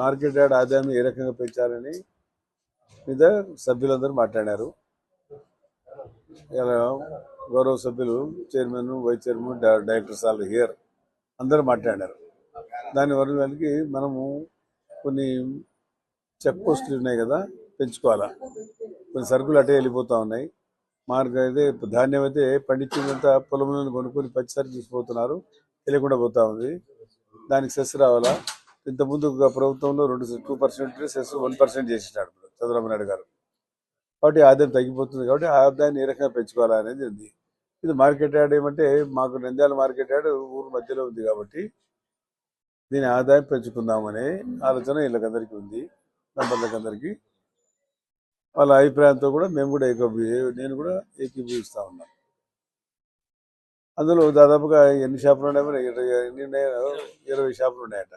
Market yard ఆదాయం ఏ రకంగా పెంచాలని మీద సభ్యులందరూ మాట్లాడారు. ఇలా గౌరవ సభ్యులు chairman vice chairman directors all here అందరూ మాట్లాడారు. దాని వరకు మనము కొన్ని చెక్ పోస్టులు ఉన్నాయి కదా పెంచుకోవాలా? కొన్ని సరుకులు అటే వెళ్ళిపోతూ ఉన్నాయి. మార్గం అయితే ధాన్యం అయితే పండించినంత పొలంలో కొనుక్కొని పచ్చిసరికి తీసుకుపోతున్నారు. తెలియకుండా పోతా ఉంది. దానికి సెస్ రావాలా? ఇంతకుముందు ప్రభుత్వంలో రెండు two percent cess one percent చేసినాడు చంద్రబాబు నాయుడు గారు. కాబట్టి ఆదాయం తగ్గిపోతుంది కాబట్టి ఆ ఆదాయాన్ని ఏ రకంగా పెంచుకోవాలనేది ఉంది. ఇది మార్కెట్ యార్డ్ ఏమంటే మాకు నంద్యాల మార్కెట్ యార్డ్ ఊరు మధ్యలో ఉంది కాబట్టి దీని ఆదాయం పెంచుకుందామనే ఆలోచన వీళ్ళకందరికీ ఉంది అందరికీ. వాళ్ళ అభిప్రాయంతో కూడా మేము కూడా ఏకీ నేను కూడా ఏకీభవిస్తూ ఉన్నాను. అందులో దాదాపుగా ఎన్ని షాపులు ఉన్నాయి ఇరవై ఇరవై షాపులు ఉన్నాయట.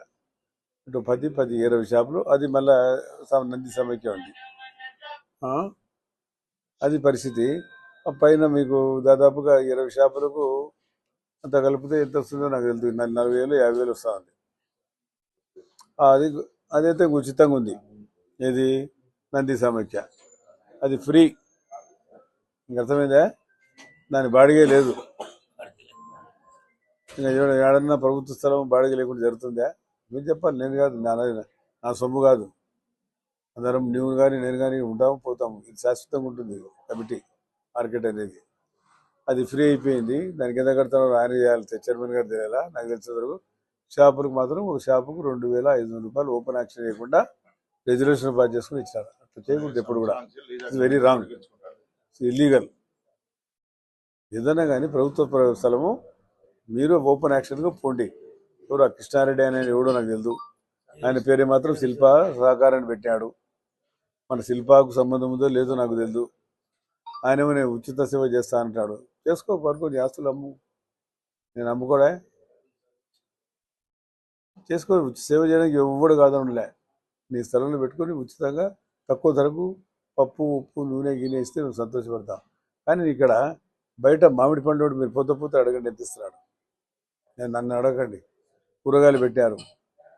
ఇటు పది పది ఇరవై షాపులు అది మళ్ళా నంది సమైక్య ఉంది ఆ? అది పరిస్థితి. పైన మీకు దాదాపుగా ఇరవై షాపులకు అంత కలిపితే ఎంత వస్తుందో నాకు తెలుసు నల్- నలభై వేలు యాభై వేలు వస్తూ ఉంది. ఆ, అది అదైతే ఉచితంగా ఉంది. ఏది? నంది సమైక్య. అది ఫ్రీ. ఇంక అర్థమైందా? దాని బాడిగే లేదు. ఇంకా ఏడ- ఏడన్నా ప్రభుత్వ స్థలం బాడిగ లేకుండా జరుగుతుందా? మీరు చెప్పాలి నేను కాదు నా నా సొమ్ము కాదు. అందరం నువ్వు కానీ నేను కానీ ఉంటాము పోతాము. ఇది శాశ్వతంగా ఉంటుంది కమిటీ మార్కెట్ అనేది. అది ఫ్రీ అయిపోయింది. దానికి ఎంత కడతానో ఆయన చేయాలి చైర్మన్ గారు తెలియాలా? నాకు తెలిసిన వరకు షాపులకు మాత్రం ఒక షాపుకు రెండు వేల ఐదు వందల రూపాయలు ఓపెన్ యాక్షన్ చేయకుండా రిజర్వేషన్ పాస్ చేసుకుని ఇచ్చారు. అట్లా చేయకూడదు ఎప్పుడు కూడా. ఇట్స్ వెరీ రాంగ్ ఇల్లీగల్ ఏదైనా కానీ ప్రభుత్వ స్థలము మీరు ఓపెన్ యాక్షన్గా పోండి. ఎవరు ఆ కృష్ణారెడ్డి అనే ఎవడో నాకు తెలుసు. ఆయన పేరు మాత్రం శిల్ప సహకారాన్ని పెట్టాడు. మన శిల్పాకు సంబంధం ఉందో లేదో నాకు తెలియదు ఆయన ఏమో నేను ఉచిత సేవ చేస్తా అంటాడు. చేసుకో పడుకో నీ ఆస్తులు అమ్ము. నేను అమ్ముకోడా? చేసుకో సేవ చేయడానికి ఎవ్వడు కాదనులే. నీ స్థలంలో పెట్టుకొని ఉచితంగా తక్కువ ధరకు పప్పు ఉప్పు నూనె గిన్నె ఇస్తే నువ్వు సంతోషపడతాం కానీ ఇక్కడ బయట మామిడి పండు మీరు పొద్దు పొద్దు అడగండి ఎంత ఇస్తున్నాడు? నేను నన్ను అడగండి. కూరగాయలు పెట్టారు.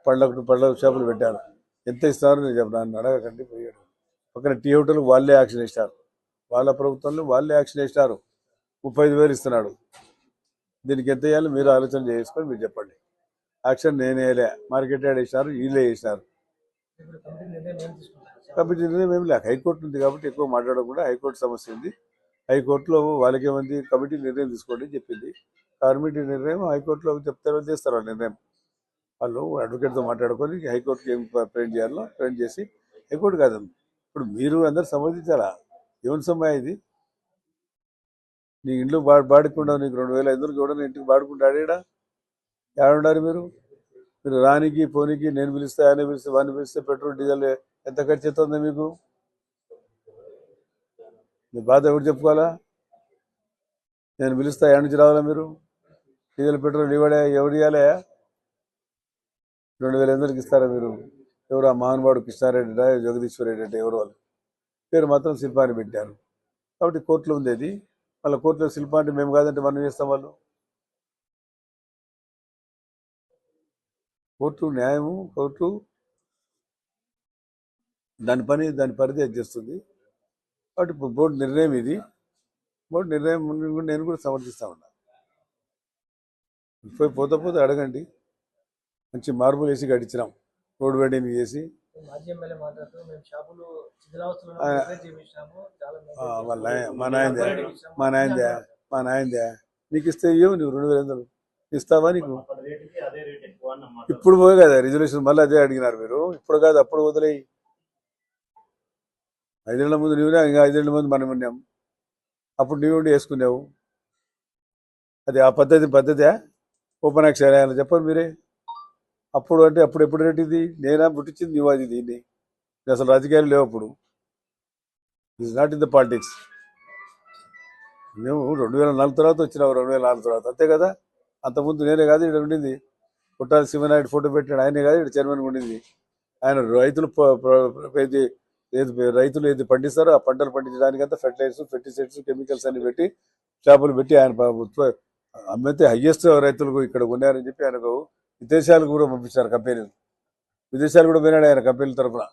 పళ్ళకు పళ్ళ షాపులు పెట్టారు. ఎంత ఇస్తారో నేను చెప్పాను. అడగకండి పోయాడు. పక్కన టీ హోటల్ వాళ్ళే యాక్షన్ ఇస్తారు వాళ్ళ ప్రభుత్వంలో వాళ్ళే యాక్షన్ ఇస్తారు ముప్పై ఐదు వేలు ఇస్తున్నాడు. దీనికి ఎంత వేయాలో మీరు ఆలోచన చేసుకొని మీరు చెప్పండి. యాక్షన్ నేనే వేయలే. మార్కెట్ యాడ్ వేసినారు వీళ్ళే వేసినారు. కమిటీ నిర్ణయం కాబట్టి నిర్ణయం ఏం లేక హైకోర్టు ఉంది కాబట్టి ఎక్కువ మాట్లాడకుండా హైకోర్టు సమస్య ఉంది. హైకోర్టులో వాళ్ళకేమంది? కమిటీ నిర్ణయం తీసుకోండి చెప్పింది. కమిటీ నిర్ణయం హైకోర్టులో చెప్తారో చేస్తారు ఆ నిర్ణయం. వాళ్ళు అడ్వకేట్తో మాట్లాడుకొని హైకోర్టుకి ఏం ప్రేమ్ చేయాలో ప్రేమ్ చేసి హైకోర్టు కాదు. ఇప్పుడు మీరు అందరు సమర్థించాలా ఏమని సమయం ఇది? నీ ఇంట్లో బా బాడుకుండా నీకు రెండు వేల ఐదు వందలు కూడా ఇంటికి బాడుకుంటాడేడా ఏడుండారు మీరు? మీరు రానికి పోనీకి నేను పిలిస్తే ఆయన పిలిస్తే వాడిని పిలిస్తే పెట్రోల్ డీజిల్ ఎంత ఖర్చు అవుతుంది మీకు? మీ బాధ ఎవరు చెప్పుకోవాలా? నేను పిలుస్తా ఎక్కడి నుంచి రావాలా మీరు? డీజిల్ పెట్రోల్ ఇవ్వడా ఎవరు ఇవ్వాలయా రెండు వేల ఎందుకు ఇస్తారా మీరు? ఎవరు ఆ మహానుభావుడు కృష్ణారెడ్డి జగదీశ్వరరెడ్డి అంటే ఎవరు వాళ్ళు? పేరు మాత్రం శిల్పాన్ని పెట్టారు. కాబట్టి కోర్టులో ఉంది అది. వాళ్ళ కోర్టులో శిల్ప అంటే మేము కాదంటే మనం చేస్తాం వాళ్ళు? కోర్టు న్యాయము కోర్టు దాని పని దాని పరిధి అది చేస్తుంది కాబట్టి ఇప్పుడు బోర్డు నిర్ణయం ఇది. బోర్డు నిర్ణయం కూడా నేను కూడా సమర్థిస్తా ఉన్నా. పోయి పోతే పోతే అడగండి. మంచి మార్బుల్ వేసి గడిచినాం. రోడ్ వెడ్డింగ్ చేసి. మా నాయనదే మా నాయనదే మా నీకు ఇస్తే ఇవ్వవు నువ్వు రెండు వేల వందలు ఇస్తావా నీకు? ఇప్పుడు పోయి కదా రిజర్వేషన్ మళ్ళీ అదే అడిగినారు మీరు. ఇప్పుడు కాదు అప్పుడు వదిలేయి. ఐదేళ్ళ ముందు నువ్వునే? ఇంకా ఐదేళ్ళ ముందు మనం ఉన్నాం. అప్పుడు నువ్వు ఉండి వేసుకున్నావు. అది ఆ పద్ధతి పద్ధతే ఓపెన్ యాక్షన్ చెప్పండి మీరే. అప్పుడు అంటే అప్పుడు ఎప్పుడు రేటు ఇది నేనా? పుట్టించింది నువ్వు అది దీన్ని. అసలు రాజకీయాలు లేవు అప్పుడు. Is not in the politics మేము రెండు వేల నాలుగు తర్వాత వచ్చినావు రెండు వేల నాలుగు తర్వాత. అంతే కదా? అంతకుముందు నేనే కాదు ఇక్కడ ఉండింది. పుట్టాల సింహనాయుడు ఫోటో పెట్టాడు ఆయనే కాదు ఇక్కడ చైర్మన్ ఉండింది. ఆయన రైతులు ఏది ఏది రైతులు ఏది పండిస్తారో ఆ పంటలు పండించడానికి అంతా ఫెర్టిలైజర్స్ ఫెర్టిసైడ్స్ కెమికల్స్ అన్ని పెట్టి చేపలు పెట్టి ఆయన అమ్మితే హయ్యెస్ట్ రైతులకు ఇక్కడ కొన్నారని చెప్పి ఆయనకు విదేశాలకు కూడా పంపించారు కంపెనీలు. విదేశాలు కూడా పోయినాడు ఆయన కంపెనీల తరఫున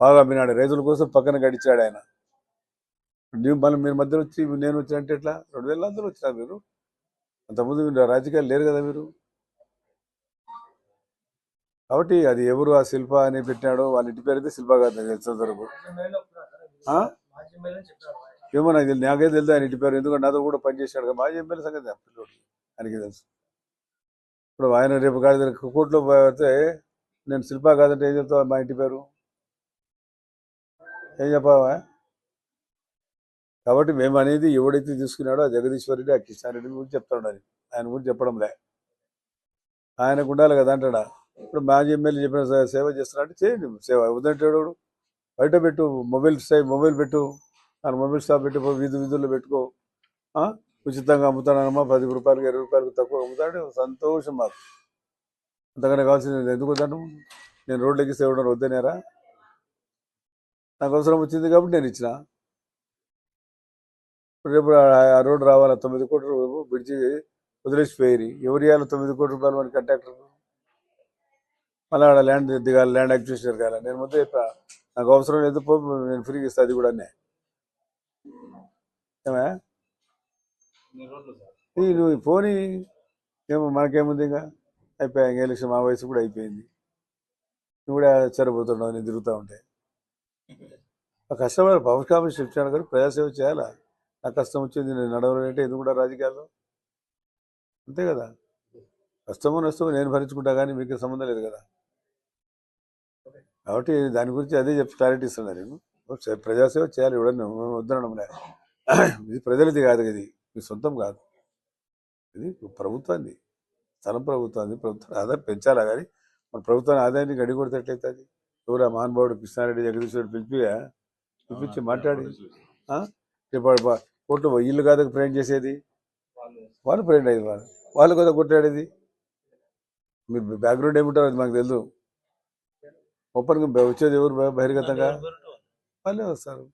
బాగా పోయినాడు రైతుల కోసం పక్కన గడిచాడు ఆయన. ನೀವು మళ్ళీ మీరు మధ్యలో వచ్చి నేను వచ్చి అంటే ఎట్లా? రెండు వేల అందరూ వచ్చినా మీరు. అంతకుముందు మీరు రాజకీయాలు లేరు కదా మీరు. కాబట్టి అది ఎవరు ఆ శిల్ప అని పెట్టినాడో వాళ్ళ ఇంటి పేరు అయితే శిల్ప కాదు వరకు. ఏమో నాకు తెలియదు నాకే తెలియదు ఆయన ఇంటి పేరు. ఎందుకంటే నాతో కూడా పనిచేశాడు మాజీ ఎమ్మెల్యే సంగతి పిల్లోడు. ఆయనకి తెలుసు. ఇప్పుడు ఆయన రేపు కాదు కోర్టులో పోతే నేను శిల్పా కాదంటే ఏం చెప్తావా మా ఇంటి పేరు? ఏం చెప్పావా? కాబట్టి మేము అనేది ఎవడైతే తీసుకున్నాడో ఆ జగదీశ్వర్ రెడ్డి ఆ కిషన్ రెడ్డి గురించి చెప్తాడు ఆయన గురించి చెప్పడం లే ఆయనకు ఉండాలి కదా అంటాడా? ఇప్పుడు మాజీ ఎమ్మెల్యే చెప్పిన సేవ చేస్తున్నాడు చేయండి. సేవ వద్దంటాడు బయట పెట్టు మొబైల్ స్టై మొబైల్ పెట్టు. ఆయన మొబైల్ షాప్ పెట్టి వీధి వీధుల్లో పెట్టుకో. ఆ? ఉచితంగా అమ్ముతానమ్మా పది రూపాయలకి ఇరవై రూపాయలకు తక్కువ అమ్ముతాడు సంతోషం మాకు. అంతకన్నా కావాల్సింది ఎందుకు వద్దాను? నేను రోడ్లకి సేవడం వద్దనేరా? నాకు అవసరం వచ్చింది కాబట్టి నేను ఇచ్చిన. రేపు ఆ- రోడ్డు రావాలా? తొమ్మిది కోట్ల రూపాయలు బ్రిడ్జి వదిలేసిపోయి ఎవరు ఇవ్వాలి తొమ్మిది కోట్ల రూపాయలు మన కంట్రాక్టర్? మళ్ళీ ఆడ ల్యాండ్ దిగాలి ల్యాండ్ అక్విజిషన్ జరగాలి. నేను ముందే చెప్పా నాకు అవసరం లేదు పో నేను ఫ్రీగా ఇస్తాను అది కూడా అన్నీ ఏమా ఎన్ని రోజులు సార్ ఈ నువ్వు పోనీ ఏమో మనకేముంది ఇంకా? అయిపోయా ఇంకా ఎలక్షన్ మా వయసు కూడా అయిపోయింది. నువ్వు కూడా చెరబోతున్నావు నేను తిరుగుతూ ఉంటే. ఆ కష్టపడాలి పవన్ కళ్యాణ్ చెప్తాను కానీ ప్రజాసేవ చేయాలా? నాకు కష్టం వచ్చింది నేను నడవాలంటే ఎందుకు కూడా రాజకీయాల్లో? అంతే కదా? కష్టమో నష్టమో నేను భరించుకుంటా కానీ మీకు సంబంధం లేదు కదా? కాబట్టి దాని గురించి అదే చెప్పి క్లారిటీ ఇస్తున్నా నేను. ప్రజాసేవ చేయాలి ఎవడన్నా వద్దనడం లే. ఇది ప్రజలది కాదు ఇది. మీ సొంతం కాదు. ఇది ప్రభుత్వాన్ని స్థలం ప్రభుత్వాన్ని ప్రభుత్వం ఆదాయం పెంచాలా కానీ మన ప్రభుత్వాన్ని ఆదాయాన్ని గడి కొడితేట్లయితే అది? ఎవరు మహానుభావుడు కృష్ణారెడ్డి జగదీశ్వరుడు పిలిపిగా పిలిపించి మాట్లాడి? రేపు కోర్టు ఇల్లు కాదు ప్రయాణం చేసేది? వాళ్ళు ప్రయాణం అయ్యేది వాళ్ళు. వాళ్ళు కదా కొట్టాడేది మీరు బ్యాక్గ్రౌండ్ ఏముంటారో అది మాకు తెలుసు ఓపెన్గా వచ్చేది ఎవరు బహిర్గతంగా? వాళ్ళే వస్తారు